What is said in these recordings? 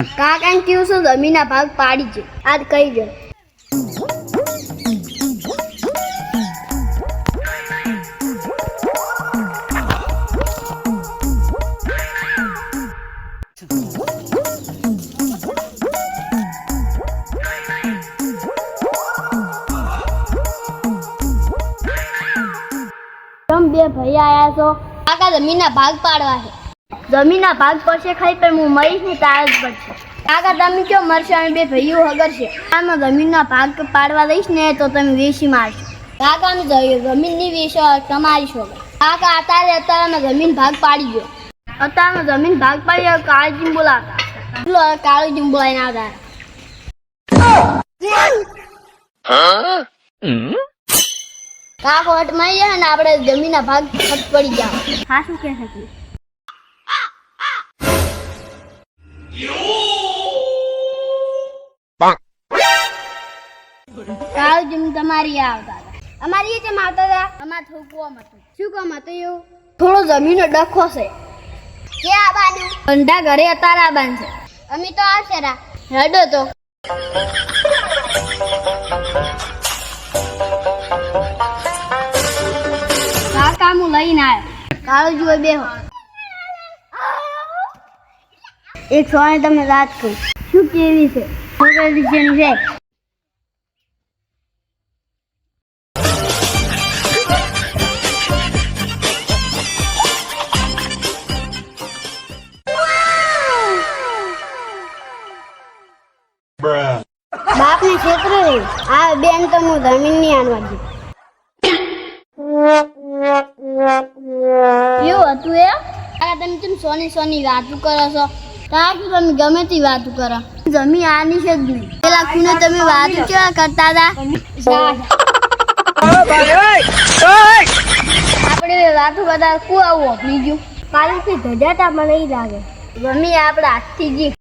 કાકાને કેવું છે જમીનના ભાગ પાડી છે. આજ કહી દો. બે ભાઈ આયા છો. કાકા જમીનના ભાગ પાડવા છે. જમીનના ભાગ પડશે ખાઈ પણ હું મરીશ ને તાર જ પડશે કાકા તમે કયો મરશે? અને બે ભાઈઓ હગર છે. આમાં જમીનના ભાગ પાડવા દઈશ ને તો તમે વેસી મારશો. કાકા અમે જ- જમીનની વેચો તમારી છો. કાકા અત્યારે અત્યારે જમીન ભાગ પાડી ગયો. અત્યારે જમીન ભાગ પાડી કાળજી બોલાતા કાળજી બોલાય ના હતા કાકો જાય ને આપણે જમીનના ભાગ ખત પડી ગયા હા શું કહે છે જીમ તમારી આવતા હતા. અમારી જેમ આવતા હતા અમારે થોડું કોમ હતું. શું કામ હતું એવું? થોડો જમીનનો ડખો છે. કે આ બાજુ ધંધા ઘરે અત્યારે આ બાન છે. અમે તો આવશે રા રડો તો. કાકા હું લઈને આવ્યો કાળુ જુઓ બેહો. એક સોને તમે રાત કહું. શું કેવી છે. બાપને ક્ષેત્ર આ બેન તો હું જમીનની આનવા દઉં એવું હતું એ આ તમે કેમ સોની સોની વાતો કરો છો? તા કે તમે ગમે તે વાતો કરો? જમી આની છે જ નહીં? પેલા ખૂને તમે વાતો કેવા કરતા હતા? આપણે વાતો બધા કુ આવું બીજું ગયું? કે ધજાતા મને નહીં લાગે. જમી આપણે હાથથી જી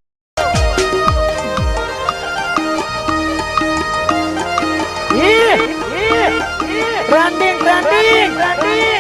Branding, branding, branding.